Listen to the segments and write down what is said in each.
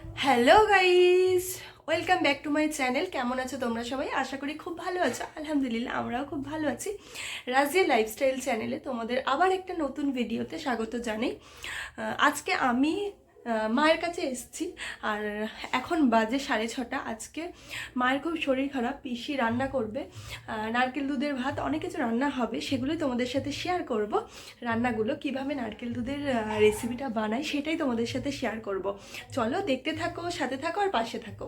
Hello guys welcome back to my channel কেমন আছো তোমরা সবাই? আশা করি খুব ভালো আছো। আলহামদুলিল্লাহ, আমরাও খুব ভালো আছি। রাজিয়া লাইফস্টাইল চ্যানেলে তোমাদের আবার একটা নতুন ভিডিওতে স্বাগত জানাই। আজকে আমি মায়ের কাছে এসেছি। আর এখন বাজে সাড়ে ছটা। আজকে মায়ের খুব শরীর খারাপ, পিসি রান্না করবে। নারকেল দুধের ভাত, অনেক কিছু রান্না হবে, সেগুলোই তোমাদের সাথে শেয়ার করব। রান্নাগুলো, কীভাবে নারকেল দুধের রেসিপিটা বানাই, সেটাই তোমাদের সাথে শেয়ার করব। চলো, দেখতে থাকো, সাথে থাকো, আর পাশে থাকো।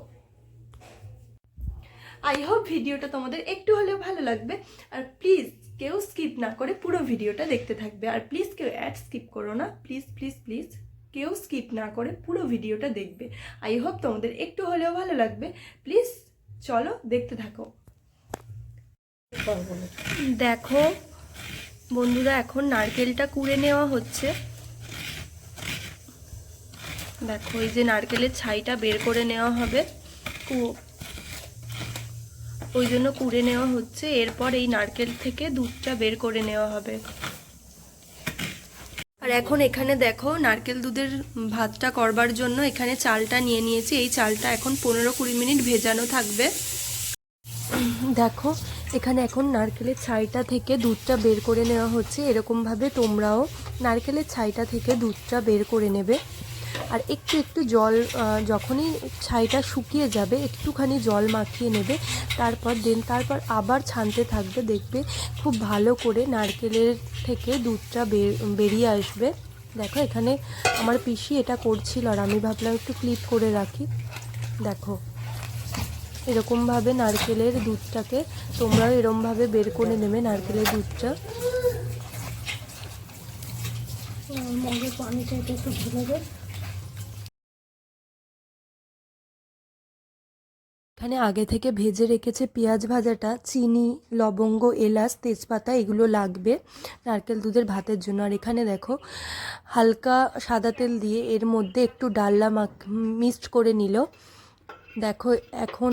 আই হোপ ভিডিওটা তোমাদের একটু হলেও ভালো লাগবে। আর প্লিজ কেউ স্কিপ না করে পুরো ভিডিওটা দেখতে থাকবে। আর প্লিজ কেউ অ্যাড স্কিপ করো না। প্লিজ প্লিজ প্লিজ কেউ স্কিপ না করে পুরো ভিডিওটা দেখবে। আই হোপ তোমাদের একটু হলেও ভালো লাগবে। প্লিজ চলো দেখতে থাকো। দেখো, বন্ধুরা, এখন নারকেলটা কুড়ে নেওয়া হচ্ছে। দেখো, এই যে নারকেলের ছাইটা বের করে নেওয়া হবে। ওই জন্য কুড়ে নেওয়া হচ্ছে। এরপর এই নারকেল থেকে দুধটা বের করে নেওয়া হবে। আর এখন এখানে দেখো নারকেল দুধের ভাতটা করবার জন্য এখানে চালটা নিয়ে নিয়েছি। এই চালটা এখন পনেরো কুড়ি মিনিট ভেজানো থাকবে। দেখো, এখানে এখন নারকেলের ছাইটা থেকে দুধটা বের করে নেওয়া হচ্ছে। এরকমভাবে তোমরাও নারকেলের ছাইটা থেকে দুধটা বের করে নেবে। আর একটু একটু জল যখনই ছাইটা শুকিয়ে যাবে, একটুখানি জল মাখিয়ে নেবে, তারপর দেন, তারপর আবার ছানতে থাকবে, দেখবে খুব ভালো করে নারকেলের থেকে দুধটা বেরিয়ে আসবে। দেখো এখানে আমার পিসি এটা করছিল আর আমি ভাবলাম একটু ক্লিপ করে রাখি। দেখো, এরকমভাবে নারকেলের দুধটাকে তোমরাও এরমভাবে বের করে নেবে নারকেলের দুধটা। পানিটা এটা একটু ঢেলে এখানে আগে থেকে ভেজে রেখেছে পেঁয়াজ ভাজাটা, চিনি, লবঙ্গ, এলাচ, তেজপাতা, এগুলো লাগবে নারকেল দুধের ভাতের জন্য। আর এখানে দেখো, হালকা সাদা তেল দিয়ে এর মধ্যে একটু ডাল্লা মাখ মিক্সড করে নিল। দেখো, এখন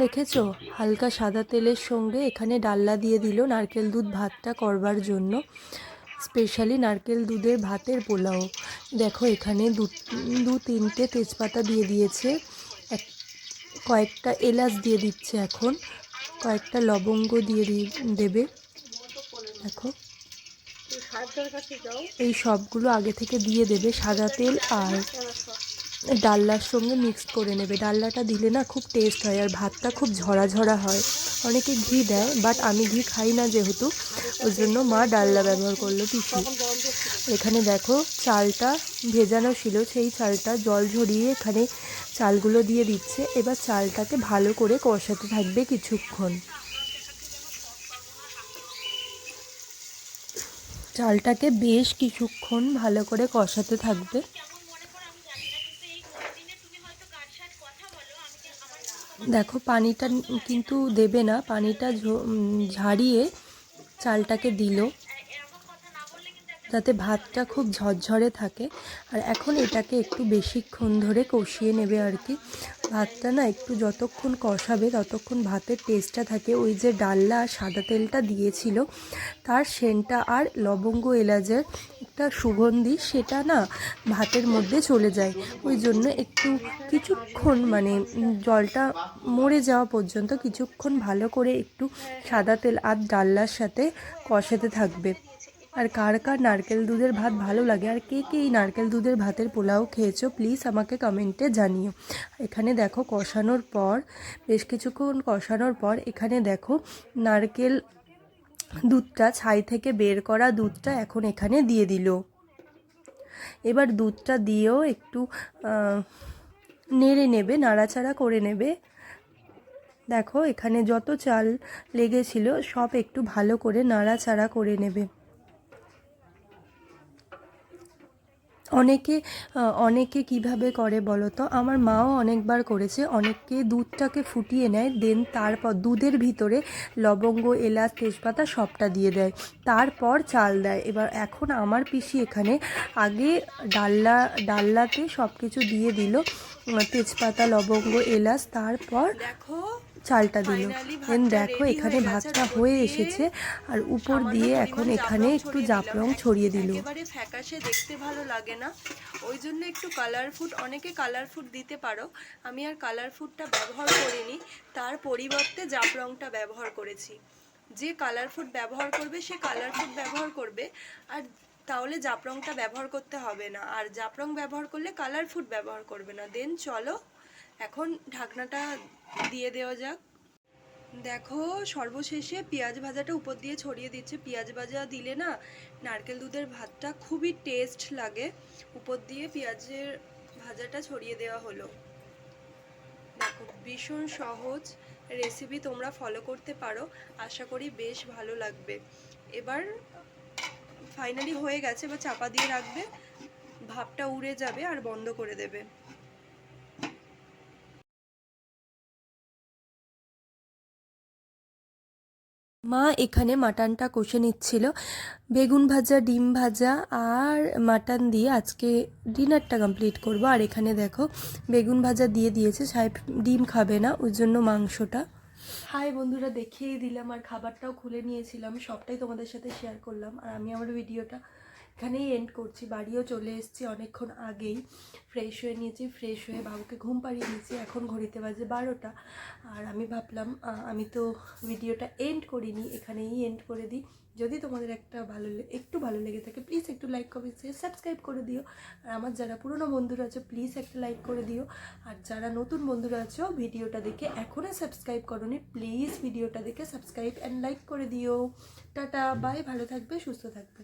দেখেছ? হালকা সাদা তেলের সঙ্গে এখানে ডাল্লা দিয়ে দিল নারকেল দুধ ভাতটা করবার জন্য। স্পেশালি নারকেল দুধের ভাতের পোলাও। দেখো, এখানে দু দু তিনটে তেজপাতা দিয়ে দিয়েছে। কয়েকটা এলাচ দিয়ে দিচ্ছে এখন। কয়েকটা লবঙ্গ দিয়ে দেবে। দেখো। এই সবগুলো আগে থেকে দিয়ে দেবে সাদা তেল আর ডাল্লার সঙ্গে মিক্সড করে নেবে। ডাল্লাটা দিলে না খুব টেস্ট হয় আর ভাতটা খুব ঝরা ঝরা হয়। অনেকে ঘি দেয় বাট আমি ঘি খাই না যেহেতু, ওই জন্য মা ডাল্লা ব্যবহার করল পিসি এখানে দেখো চালটা ভেজানো ছিল, সেই চালটা জল ঝরিয়ে এখানে চালগুলো দিয়ে দিচ্ছে। এবার চালটাকে ভালো করে কষাতে থাকবে কিছুক্ষণ। চালটাকে বেশ কিছুক্ষণ ভালো করে কষাতে থাকবে। দেখো, পানিটা কিন্তু দেবে না। পানিটা ঝাড়িয়ে চালটাকে দিল। যাতে ভাতটা খুব ঝরঝরে থাকে। আর এখন এটাকে একটু বেশিক্ষণ ধরে কষিয়ে নেবে আর কি। ভাতটা না একটু যতক্ষণ কষাবে, ততক্ষণ ভাতের টেস্টটা থাকে। ওই যে ডাল্লা আর সাদা তেলটা দিয়েছিল, তার সেন্টটা আর লবঙ্গ এলাচের একটা সুগন্ধি, সেটা না ভাতের মধ্যে চলে যায়। ওই জন্য একটু কিছুক্ষণ মানে জলটা মরে যাওয়া পর্যন্ত কিছুক্ষণ ভালো করে একটু সাদা তেল আর ডাল্লার সাথে কষাতে থাকবে। আর কার কার নারকেল দুধের ভাত ভালো লাগে? আর কে কে এই নারকেল দুধের ভাতের পোলাও খেয়েছো? প্লিজ আমাকে কমেন্টে জানিও। এখানে দেখো, কষানোর পর, বেশ কিছুক্ষণ কষানোর পর এখানে দেখো, নারকেল দুধটা ছাই থেকে বের করা দুধটা এখন এখানে দিয়ে দিল। এবার দুধটা দিয়েও একটু নেড়ে নেবে, নাড়াচাড়া করে নেবে। দেখো, এখানে যত চাল লেগেছিল, সব একটু ভালো করে নাড়াচাড়া করে নেবে। অনেকে অনেকে কীভাবে করে বলো তো আমার মাও অনেকবার করেছে অনেকে দুধটাকে ফুটিয়ে নেয়, দেন তারপর দুধের ভিতরে লবঙ্গ, এলাচ, তেজপাতা সবটা দিয়ে দেয়, তারপর চাল দেয়। এবার এখন আমার পিসি এখানে আগে ডাল্লা ডাল্লাতে সব কিছু দিয়ে দিল, তেজপাতা, লবঙ্গ, এলাচ, তারপর দেখো চালটা দিল। দেন দেখো এখানে ভাতটা হয়ে এসেছে আর উপর দিয়ে এখন এখানে একটু জাফরং ছড়িয়ে দিল। একেবারে ফ্যাকাশে দেখতে ভালো লাগে না। ওই জন্য একটু কালার ফুড অনেকে কালার ফুড দিতে পারো। আমি আর কালার ফুডটা ব্যবহার করিনি তার পরিবর্তে জাফরংটা ব্যবহার করেছি। যে কালার ফুড ব্যবহার করবে সে কালার ফুড ব্যবহার করবে। আর তাহলে জাফরংটা ব্যবহার করতে হবে না। আর জাফরং ব্যবহার করলে কালার ফুড ব্যবহার করবে না। দেন চলো এখন ঢাকনাটা দিয়ে দেওয়া যাক। দেখো, সর্বশেষে পেঁয়াজ ভাজাটা উপর দিয়ে ছড়িয়ে দিচ্ছে। পেঁয়াজ ভাজা দিলে না, নারকেল দুধের ভাতটা খুবই টেস্ট লাগে। উপর দিয়ে পেঁয়াজের ভাজাটা ছড়িয়ে দেওয়া হলো। দেখো, ভীষণ সহজ রেসিপি তোমরা ফলো করতে পারো। আশা করি বেশ ভালো লাগবে। এবার ফাইনালি হয়ে গেছে, এবার চাপা দিয়ে রাখবে। ভাপটা উড়ে যাবে আর বন্ধ করে দেবে। মা এখানে মাটনটা কষে নিচ্ছিল। বেগুন ভাজা, ডিম ভাজা আর মাটন দিয়ে আজকে ডিনারটা কমপ্লিট করব। আর এখানে দেখো বেগুন ভাজা দিয়ে দিয়েছে, সাহেব ডিম খাবে না, ওই জন্য মাংসটা। হাই বন্ধুরা, দেখিয়ে দিলাম আর খাবারটাও খুলে নিয়েছিলাম, সবটাই তোমাদের সাথে শেয়ার করলাম। আর আমি আমার ভিডিওটা এখানেই এন্ড করছি, বাড়িও চলে এসেছি অনেকক্ষণ আগেই। ফ্রেশ হয়ে নিয়েছি ফ্রেশ হয়ে বাবুকে ঘুম পাড়িয়ে দিয়েছি, এখন ঘড়িতে বাজে বারোটা। আর আমি ভাবলাম আমি তো ভিডিওটা এন্ড করিনি, এখানেই এন্ড করে দিই। যদি তোমাদের একটা ভালো একটু ভালো লেগে থাকে প্লিজ একটু লাইক কমেন্ট শেয়ার সাবস্ক্রাইব করে দিও। আর আমার যারা পুরনো বন্ধুরা আছে প্লিজ একটা লাইক করে দিও। আর যারা নতুন বন্ধুরা আছো, ভিডিওটা দেখে এখনও সাবস্ক্রাইব করোনি প্লিজ ভিডিওটা দেখে সাবস্ক্রাইব অ্যান্ড লাইক করে দিও। টাটা বাই ভালো থাকবে, সুস্থ থাকবে।